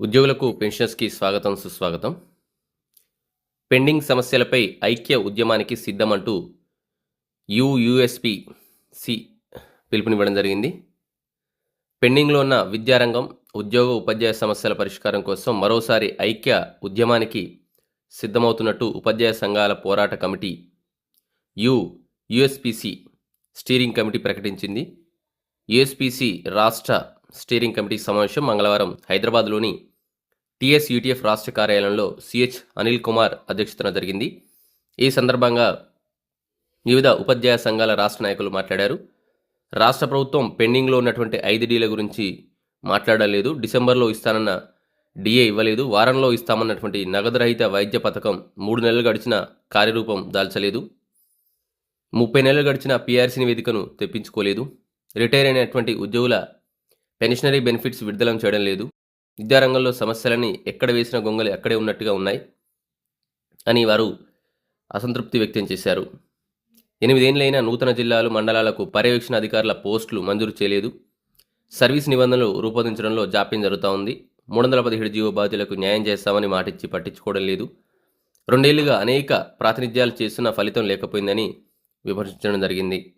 ఉద్యోగులకు పెన్షన్స్కి స్వాగతం సుస్వాగతం. పెండింగ్ సమస్యలపై ఐక్య ఉద్యమానికి సిద్ధమంటూ యుయుఎస్పిసి పిలుపునివ్వడం జరిగింది. పెండింగ్లో ఉన్న విద్యారంగం ఉద్యోగ ఉపాధ్యాయ సమస్యల పరిష్కారం కోసం మరోసారి ఐక్య ఉద్యమానికి సిద్ధమవుతున్నట్టు ఉపాధ్యాయ సంఘాల పోరాట committee U USPC steering committee ప్రకటించింది. యుఎస్పిసి రాష్ట్ర స్టీరింగ్ కమిటీ సమావేశం మంగళవారం హైదరాబాద్లోని టీఎస్ యూటీఎఫ్ రాష్ట్ర కార్యాలయంలో సిహెచ్ అనిల్ కుమార్ అధ్యక్షతన జరిగింది. ఈ సందర్భంగా వివిధ ఉపాధ్యాయ సంఘాల రాష్ట్ర నాయకులు మాట్లాడారు. రాష్ట్ర ప్రభుత్వం పెండింగ్లో ఉన్నటువంటి ఐదు డీల గురించి మాట్లాడలేదు డిసెంబర్లో ఇస్తానన్న డిఏ ఇవ్వలేదు. వారంలో ఇస్తామన్నటువంటి నగదు రహిత వైద్య పథకం మూడు నెలలు గడిచిన కార్యరూపం దాల్చలేదు. ముప్పై నెలలు గడిచిన పీఆర్సీ నివేదికను తెప్పించుకోలేదు. రిటైర్ అయినటువంటి ఉద్యోగుల పెన్షనరీ బెనిఫిట్స్ విడుదల చేయడం లేదు. విద్యారంగంలో సమస్యలని ఎక్కడ వేసిన గొంగలు అక్కడే ఉన్నట్టుగా ఉన్నాయి అని వారు అసంతృప్తి వ్యక్తం చేశారు. ఎనిమిదేళ్ళైనా నూతన జిల్లాలు మండలాలకు పర్యవేక్షణ అధికారుల పోస్టులు మంజూరు చేయలేదు. సర్వీస్ నిబంధనలు రూపొందించడంలో జాప్యం జరుగుతూ ఉంది. మూడు వందల పదిహేడు జీవో బాధ్యులకు న్యాయం చేస్తామని మాటిచ్చి పట్టించుకోవడం లేదు. రెండేళ్ళుగా అనేక ప్రాతినిధ్యాలు చేస్తున్న ఫలితం లేకపోయిందని విమర్శించడం జరిగింది.